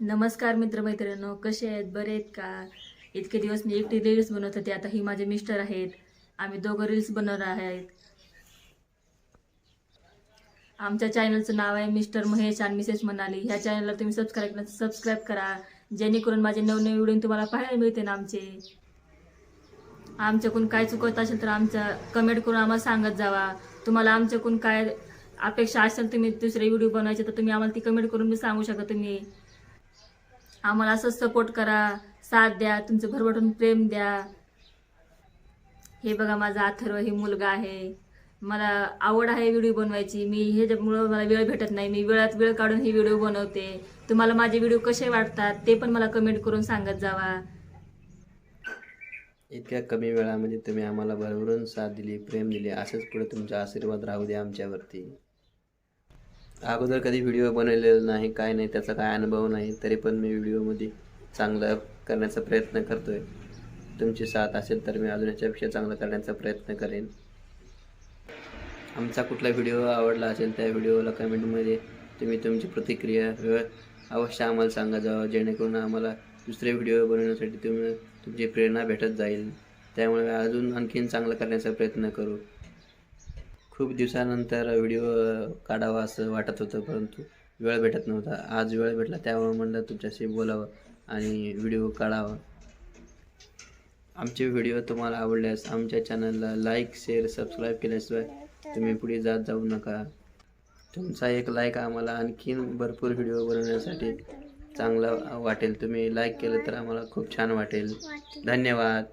नमस्कार मित्रमैत्रिणींनो कसे आहेत? बरे आहेत का? इतके दिवस मी एकटी रील्स बनवत होते आता ही माझे मिस्टर आहेत. आम्ही दोघं रील्स बनवणार आहेत. आमच्या चॅनलचं नाव आहे मिस्टर महेश आणि मिसेस मनाली. ह्या चॅनलला तुम्ही सबस्क्राईब सबस्क्राईब करा जेणेकरून माझे नवनवे व्हिडिओ तुम्हाला पाहायला मिळते ना आमचे. आमच्याकडून काय चुकवत असेल तर आमचं कमेंट करून आम्हाला सांगत जावा. तुम्हाला आमच्याकडून काय अपेक्षा असेल तुम्ही दुसरे व्हिडिओ बनवायचे तर तुम्ही आम्हाला ती कमेंट करून मी सांगू शकता तुम्ही. आम्हाला असंच सपोर्ट करा. साथ द्या. तुमचं भरभरून प्रेम द्या. हे बघा माझा अथर्व हे मुलगा आहे. मला आवड आहे व्हिडिओ बनवायची. मी ह्याच्यामुळं मला वेळ भेटत नाही. मी वेळात वेळ काढून हे व्हिडिओ बनवते. तुम्हाला माझे व्हिडिओ कसे वाटतात ते पण मला कमेंट करून सांगत जावा. इतक्या कमी वेळामध्ये तुम्ही आम्हाला भरभरून साथ दिली प्रेम दिले. असंच पुढे तुमचा आशीर्वाद राहू द्या आमच्यावरती. अगोदर कधी व्हिडिओ बनवलेला नाही काय नाही त्याचा काय अनुभव नाही तरी पण मी व्हिडिओमध्ये चांगलं करण्याचा प्रयत्न करतो आहे तुमची साथ असेल तर मी अजून याच्यापेक्षा चांगलं करण्याचा प्रयत्न करेन. आमचा कुठला व्हिडिओ आवडला असेल त्या व्हिडिओला कमेंटमध्ये तुम्ही तुमची प्रतिक्रिया व्यव- अवश्य आम्हाला सांगा जावं जेणेकरून आम्हाला दुसरे व्हिडिओ बनवण्यासाठी तुम्ही तुमची प्रेरणा भेटत जाईल. त्यामुळे अजून आणखीन चांगलं करण्याचा प्रयत्न करू. खूप दिवसानंतर व्हिडिओ काढावा असं वाटत होतं परंतु वेळ भेटत नव्हता. आज वेळ भेटला त्यामुळे म्हणलं तुमच्याशी बोलावं आणि व्हिडिओ काढावा. आमचे व्हिडिओ तुम्हाला आवडल्यास आमच्या चॅनलला लाईक शेअर सबस्क्राईब केल्याशिवाय तुम्ही पुढे जात जाऊ नका. तुमचा एक लाईक आम्हाला आणखीन भरपूर व्हिडिओ बनवण्यासाठी चांगला वाटेल. तुम्ही लाईक केलं तर आम्हाला खूप छान वाटेल. धन्यवाद.